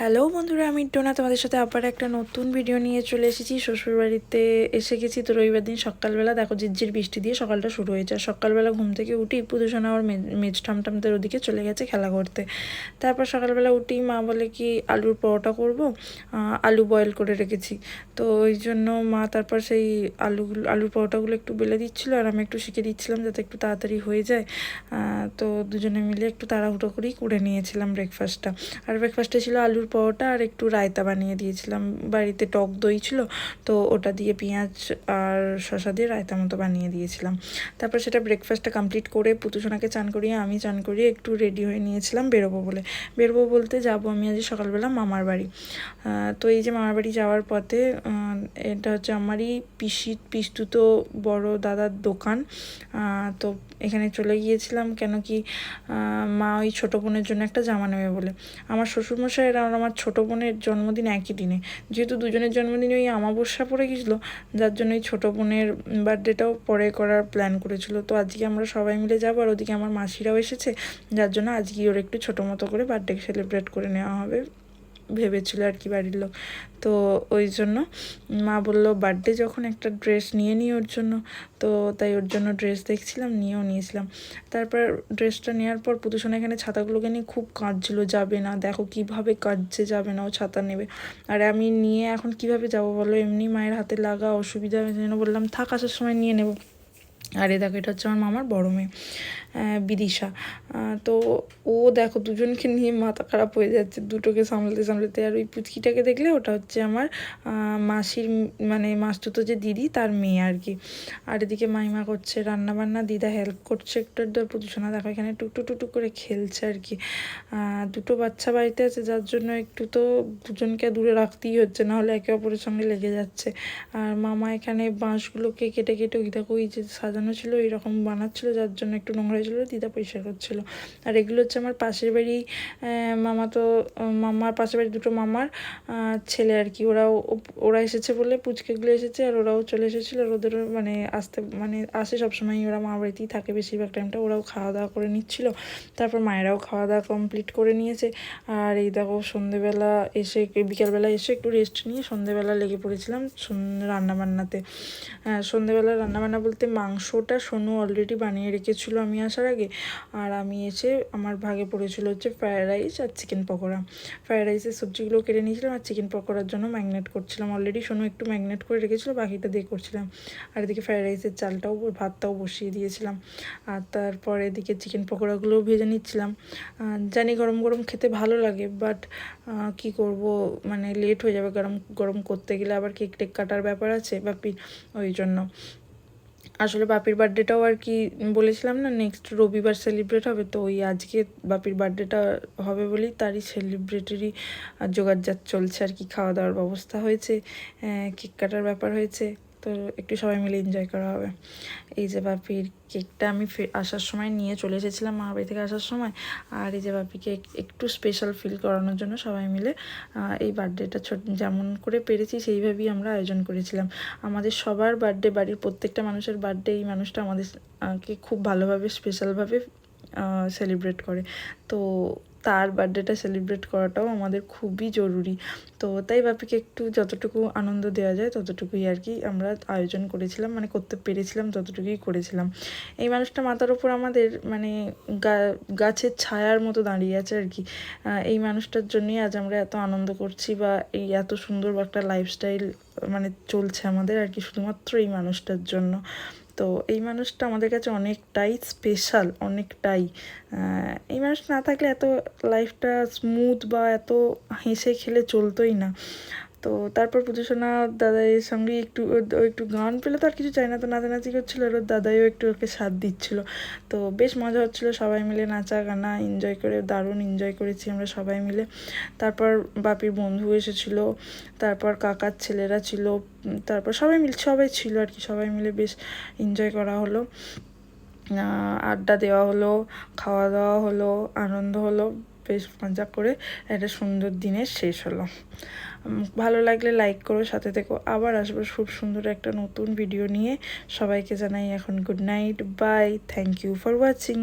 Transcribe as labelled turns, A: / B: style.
A: Hello বন্ধুরা, আমি টোনা তোমাদের সাথে আবার একটা নতুন ভিডিও নিয়ে চলে এসেছি। শ্বশুরবাড়িতে এসে গেছি তো রবিবার দিন সকালবেলা। দেখো, ঝিরঝির বৃষ্টি দিয়ে সকালটা শুরু হয়েছে। আর সকালবেলা ঘুম থেকে উঠি পুদুষণা ওর মেজ ঠামঠামদের ওদিকে চলে গেছে খেলা করতে। তারপর সকালবেলা উঠি মা বলে কি, আলুর পরোটা করব আলু বয়েল করে রেখেছি। তো ওই জন্য মা তারপর সেই আলুগুলো, আলুর পরোটাগুলো একটু বেলে দিচ্ছিল আর আমি একটু শিখে দিচ্ছিলাম যাতে একটু তাড়াতাড়ি হয়ে যায়। তো দুজনে মিলে একটু তাড়াহুড়ো করেই করে নিয়েছিলাম ব্রেকফাস্টটা আর ব্রেকফাস্টে ছিল আলুর পরোটা আর একটু রায়তা বানিয়ে দিয়েছিলাম। বাড়িতে টক দই ছিল, তো ওটা দিয়ে পেঁয়াজ আর শশা দিয়ে রায়তা মতো বানিয়ে দিয়েছিলাম। তারপর সেটা ব্রেকফাস্টটা কমপ্লিট করে পুতুসোনাকে চান করিয়ে, আমি চান করিয়ে একটু রেডি হয়ে নিয়েছিলাম বেরোবো বলে। বেরোবো বলতে যাব আমি আজ সকালবেলা মামার বাড়ি। তো এই যে মামার বাড়ি যাওয়ার পথে এটা হচ্ছে আমারই পিসি, পিস্তুতো বড় দাদার দোকান। তো এখানে চলে গিয়েছিলাম, কেন কি মা ওই ছোটো বোনের জন্য একটা জামা নেবে বলে। আমার শ্বশুরমশাইয়ের আর আমার ছোটো বোনের জন্মদিন একই দিনে। যেহেতু দুজনের জন্মদিন ওই আমাবস্যা পড়ে গেছিল যার জন্য ওই ছোটো বোনের বার্থডেটাও পরে করার প্ল্যান করেছিল। তো আজকে আমরা সবাই মিলে যাব আর ওদিকে আমার মাসিরাও এসেছে, যার জন্য আজকে ওর একটু ছোটো মতো করে বার্থডে সেলিব্রেট করে নেওয়া হবে। ভেবেছিল আর কি বাড়ির লোক। তো ওই জন্য মা বলল বার্থডে যখন একটা ড্রেস নিয়ে নিই ওর জন্য। তো তাই ওর জন্য ড্রেস দেখছিলাম, নিয়েও নিয়েছিলাম। তারপর ড্রেসটা নেওয়ার পর পুতুষণ এখানে ছাতাগুলোকে নিয়ে খুব কাঁদছিল, যাবে না, দেখো কীভাবে কাঁদছে, যাবে না, ও ছাতা নেবে। আর আমি নিয়ে এখন কীভাবে যাব বলো, এমনি মায়ের হাতে লাগা অসুবিধা জন্য বললাম, থাক, আসার সময় নিয়ে নেব। আর এ দেখো, এটা হচ্ছে আমার মামার বড় মেয়ে বিদিশা। তো ও দেখো, দুজনকে নিয়ে মাথা খারাপ হয়ে যাচ্ছে, দুটোকে সামলাতে সামলাতে। আর ওই পুচকিটাকে দেখলে ওটা হচ্ছে আমার মাসির মানে মাসতুতো যে দিদি, তার মেয়ে আর কি। আর এদিকে মাইমা করছে রান্না বান্না দিদা হেল্প করছে একটু পুতুসোনা দেখো, এখানে টুকটু টুকটু করে খেলছে আর কি। দুটো বাচ্চা বাড়িতে আছে, যার জন্য একটু তো দুজনকে দূরে রাখতেই হচ্ছে নাহলে একে অপরের সঙ্গে লেগে যাচ্ছে। আর মামা এখানে বাঁশগুলোকে কেটে কেটে, ওই দেখো, ওই যে সাজানো ছিল এরকম বানাচ্ছিলো, যার জন্য একটু নোংরা ছিল দিদা পরিষ্কার করছিল। আর এগুলো হচ্ছে আমার পাশের বাড়ি মামা তো, মামার পাশের বাড়ি দুটো মামার ছেলে আর কি। ওরাও, ওরা এসেছে বলে পুচকেগুলো এসেছে আর ওরাও চলে এসেছিল। আর ওদেরও মানে আসতে মানে আসে সবসময় ওরা মা বাড়িতেই থাকে বেশিরভাগ টাইমটা ওরাও খাওয়া দাওয়া করে নিচ্ছিলো। তারপর মায়েরাও খাওয়া দাওয়া কমপ্লিট করে নিয়েছে। আর এই দেখো সন্ধেবেলা এসে, বিকালবেলা এসে একটু রেস্ট নিয়ে সন্ধেবেলা লেগে পড়েছিলাম রান্নাবান্নাতে। সন্ধেবেলা রান্নাবান্না বলতে মাংসটা সোনু অলরেডি বানিয়ে রেখেছিলো আমি আসার আগে। আর আমি এসে আমার ভাগে পড়েছিল হচ্ছে ফ্রায়েড রাইস আর চিকেন পকোড়া। ফ্রায়েড রাইসের সবজিগুলো কেটে নিয়েছিলাম আর চিকেন পকোড়ার জন্য ম্যাগনেট করছিলাম। অলরেডি সোনু একটু ম্যাগনেট করে রেখেছিলো, বাকিটা দিয়ে করছিলাম। আর এদিকে ফ্রায়েড রাইসের চালটাও, ভাতটাও বসিয়ে দিয়েছিলাম। আর তারপর এদিকে চিকেন পকোড়াগুলোও ভেজে নিচ্ছিলাম। জানি গরম গরম খেতে ভালো লাগে বাট কি করব? মানে লেট হয়ে যাবে গরম গরম করতে গেলে আবার কেক টেক কাটার ব্যাপার আছে বাপি ওই জন্য। আসলে বাপির বার্থডেটাও আর কি বলেছিলাম না নেক্সট রবিবার সেলিব্রেট হবে, তো ওই আজকে বাপির বার্থডেটা হবে বলেই তারই সেলিব্রেটেরই যোগাযোগ চলছে আর কি খাওয়া দাওয়ার ব্যবস্থা হয়েছে কেক কাটার ব্যাপার হয়েছে। তো একটু সবাই মিলে এনজয় করা হবে। এই যে বাপির কেকটা আমি আসার সময় নিয়ে চলে এসেছিলাম মা বাড়ি থেকে আসার সময়। আর এই যে বাপিকে একটু স্পেশাল ফিল করানোর জন্য সবাই মিলে এই বার্থডেটা ছোট, যেমন করে পেরেছি সেইভাবেই আমরা আয়োজন করেছিলাম। আমাদের সবার বার্থডে বাড়ির প্রত্যেকটা মানুষের বার্থডে এই মানুষটা আমাদেরকে খুব ভালোভাবে স্পেশালভাবে সেলিব্রেট করে। তো তার বার্থডেটা সেলিব্রেট করাটাও আমাদের খুবই জরুরি। তো তাই বাপিকে একটু যতটুকু আনন্দ দেওয়া যায়, ততটুকুই আর কি আমরা আয়োজন করেছিলাম মানে করতে পেরেছিলাম, ততটুকুই করেছিলাম। এই মানুষটা মাথার ওপর আমাদের মানে গাছের ছায়ার মতো দাঁড়িয়ে আছে আর কি। এই মানুষটার জন্যই আজ আমরা এত আনন্দ করছি বা এই এত সুন্দর একটা লাইফস্টাইল মানে চলছে আমাদের আর কি, শুধুমাত্র এই মানুষটার জন্য। তো এই মানুষটা আমাদের কাছে অনেকটাই স্পেশাল অনেকটাই এই মানুষ না থাকলে এত লাইফটা স্মুথ বা এত হেসে খেলে চলতোই না। তো তারপর পুজোসোনা দাদাইয়ের সঙ্গে একটু একটু গান পেলে তো আর কিছু চাই না, তো নাচানাচি করছিল। আর দাদাইও একটু ওকে সাথ দিচ্ছিল। তো বেশ মজা হচ্ছিল সবাই মিলে নাচা গানা এনজয় করে, দারুণ এনজয় করেছি আমরা সবাই মিলে। তারপর বাপির বন্ধু এসেছিল, তারপর কাকার ছেলেরা ছিল তারপর সবাই মিলে, সবাই ছিল আর কি, সবাই মিলে বেশ এনজয় করা হলো। আড্ডা দেওয়া হলো, খাওয়া দাওয়া হলো, আনন্দ হলো। বেশ মজা করে একটা সুন্দর দিনের শেষ হলো। ভালো লাগলে লাইক করো, সাথে থেকো। আবার আসব খুব সুন্দর একটা নতুন ভিডিও নিয়ে। সবাইকে জানাই এখন good night bye thank you for watching